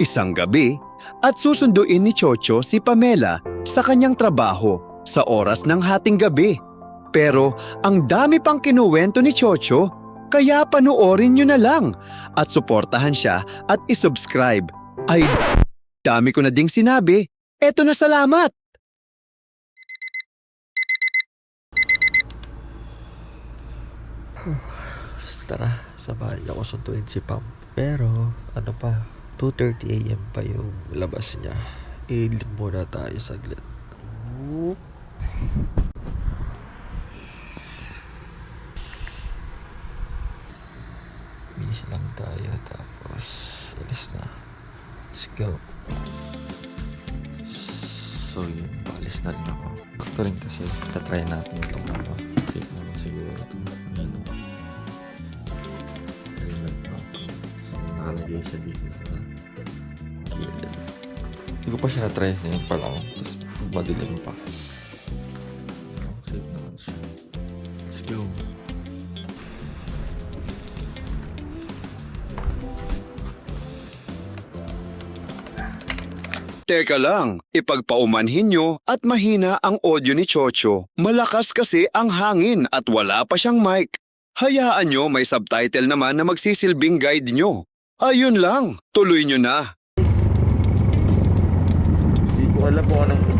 isang gabi at susunduin ni Chocho si Pamela sa kanyang trabaho sa oras ng hating gabi. Pero ang dami pang kinuwento ni Chocho, kaya panoorin nyo na lang at suportahan siya at isubscribe. Ay, dami ko na ding sinabi. Eto na salamat! Tara, niya ako sunduin si Pam. Pero, ano pa, 2.30am pa yung labas niya. Ilim muna tayo saglit. Oop. Bilis lang tayo, tapos alis na. Let's go. So yun, alis na rin ako. Ito rin kasi, tatry natin itong ano. Safe naman siguro itong ano. Nakalagay siya dito. Hindi ko pa siya na-try ngayon pa lang. Tapos madilim pa. Safe naman siya. Let's go. Teka lang, ipagpaumanhin nyo at mahina ang audio ni Chocho. Malakas kasi ang hangin at wala pa siyang mic. Hayaan nyo may subtitle naman na magsisilbing guide nyo. Ayun lang, tuloy nyo na. Hindi ko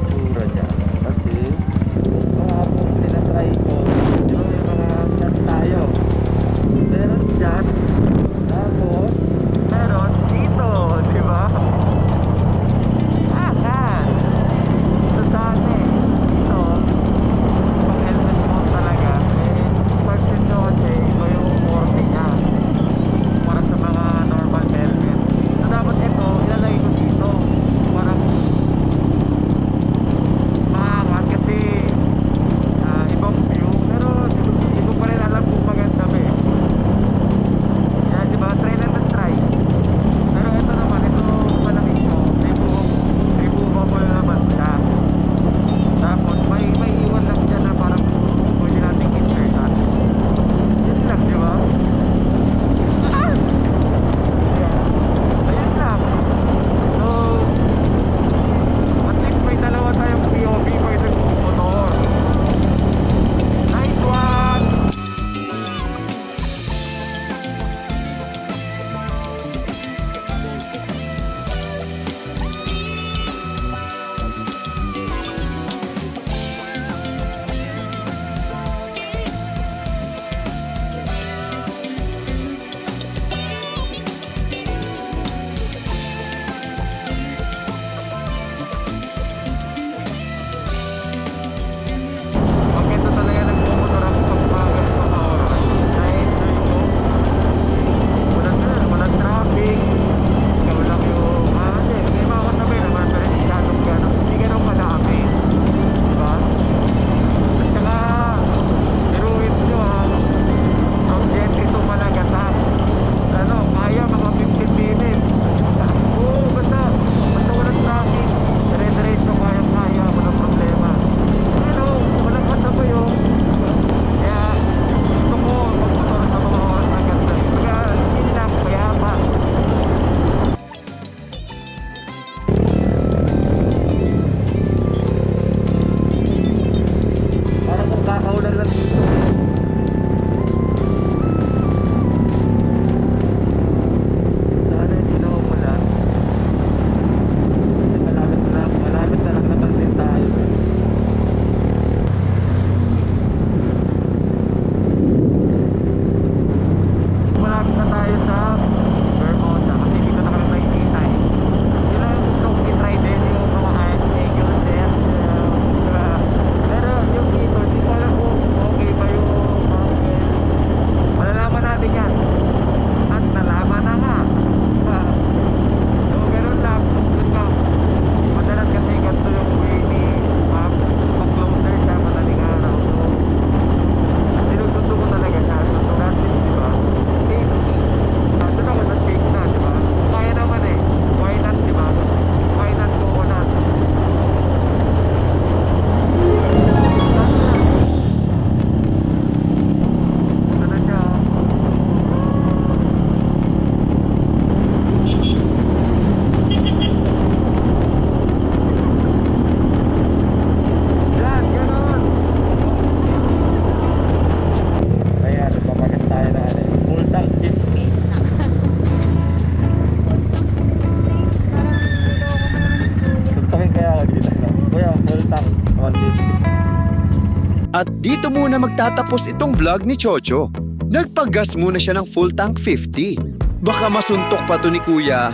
muna magtatapos itong vlog ni Chocho. Nagpagas muna siya ng full tank 50. Baka masuntok pa to ni Kuya.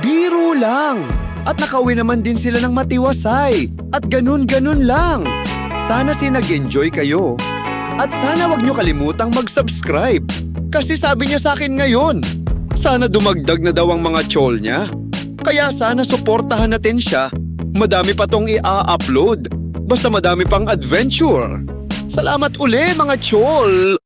Biro lang! At nakauwi naman din sila ng matiwasay. At ganun-ganun lang. Sana si nag-enjoy kayo. At sana wag nyo kalimutang mag-subscribe. Kasi sabi niya sa akin ngayon, sana dumagdag na daw ang mga chol niya. Kaya sana suportahan natin siya. Madami pa tong i-upload. Basta madami pang adventure. Salamat uli mga chol!